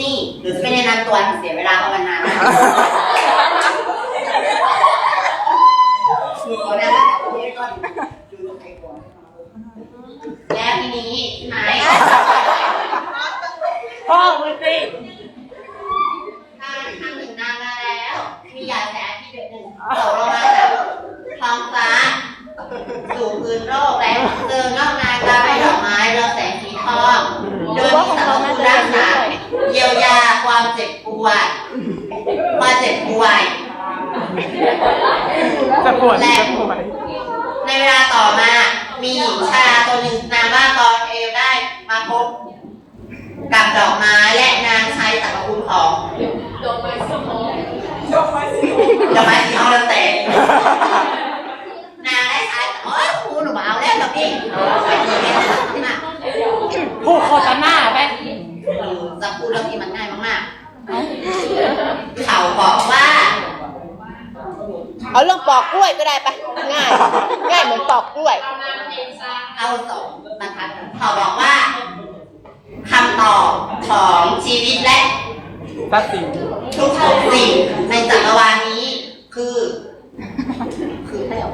นีย์หรือจะไม่แนะนำตัวเสียเวลาภาวนาหนูแนะนำตัวก่อนดูใครก่อนแล้วทีนี้ไหนพ่อมือสิทางทางหนึ่งนานมาแล้ว มีหยาดแสงที่เดือดหนึ่งตกลงมาจากท้องฟ้าสู่พื้นโลกและเติมงอกงามกลายเป็นดอกไม้เรืองแสงสีทอง โดยมีสรรพคุณรักษาเยียวยา ความเจ็บปวดความเจ็บป่วยจะปวดจะปวดในเวลาต่อมา มีหญิงชราตัวหนึ่งนามว่ากรเอลได้มาพบกับดอกไม้และนางใช้สรรพคุณของดอกไม้สีทองดอกไม้สีทองแล้วแต่นางได้ใช้โอ้ยครูหนูมาเอาแล้วดอกนี้ ผูกคอตาหน้าไป เออจะ พูดเรื่องนี้มันง่ายมากๆเขาบอกว่าเอาเรื่องปอกกล้วยก็ได้ปะง่าย ง่ายเหมือนปอกกล้วย เอาสองบรรทัดเขาบอกว่าคำตอบของชีวิตและตัดสินทุกสิ่งในจักรวาลนี้ คือ คืออะไรหรอ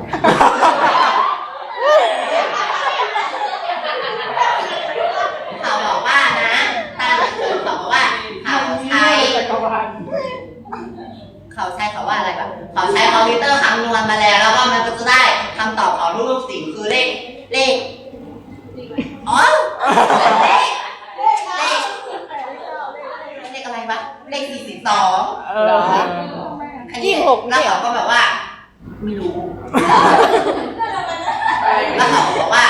เขาบอกว่านะตามหลักเขาบอกว่า เขาใช้ เขาใช้เขาว่าอะไรวะเขาใช้คอมพิวเตอร์คำนวณมาแล้ว แล้วก็มันก็จะได้คำตอบของทุกๆสิ่งคือเลขเลขอ๋อเลขเลขเลขอะไรวะเลขสี่สิบสองเอออันนี้ยี่สิบหกไม่แล้วใช่เหรอเขาก็แบบว่า ไม่รู้ แล้วเขาก็บอกว่า